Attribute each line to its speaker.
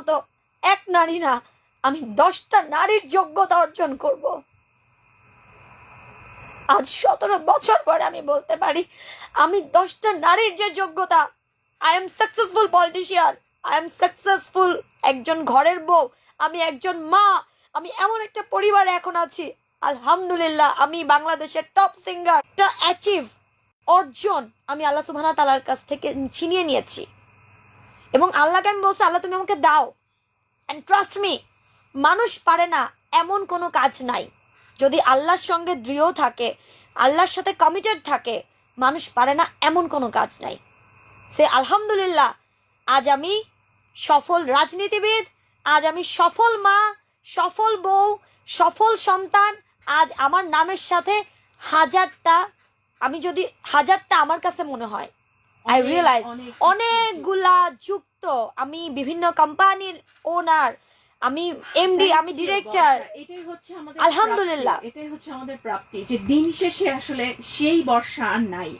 Speaker 1: মতো এক নারী না, আমি দশটা নারীর যোগ্যতা অর্জন করব। আজ সতেরো বছর পরে আমি বলতে পারি, আমি দশটা নারীর যে যোগ্যতা I am successful politician I am successful একজন ঘরের বউ, আমি একজন মা, আমি এমন একটা পরিবারে এখন আছি। আলহামদুলিল্লাহ, আমি বাংলাদেশের টপ সিঙ্গার অ্যাচিভ অর্জন আমি আল্লাহ সুবহানাহু তালার কাছ থেকে ছিনিয়ে নিয়েছি। এবং আল্লাহকে আমি বলছি, আল্লাহ, তুমি আমাকে দাও। অ্যান্ড ট্রাস্ট মি মানুষ পারে না এমন কোনো কাজ নাই। যদি আল্লাহর সঙ্গে দৃঢ় থাকে, আল্লাহর সাথে কমিটেড থাকে, মানুষ পারে না এমন কোনো কাজ নাই। সে আলহামদুলিল্লাহ, আজ আমি সফল রাজনীতিবিদ, আজ আমি সফল মা, সফল বউ, সফল সন্তান, আজ আমার নামের সাথে হাজারটা, আমি যদি হাজারটা আমার কাছে মনে হয় আই রিয়েলাইজ অনেকগুলা যুক্ত আমি বিভিন্ন কোম্পানির ওনার আমি এমডি আমি ডিরেক্টর
Speaker 2: এটাই হচ্ছে আমাদের
Speaker 1: আলহামদুলিল্লাহ।
Speaker 2: এটাই হচ্ছে আমাদের প্রাপ্তি যে দিন শেষে আসলে সেই বর্ষা আর নাই।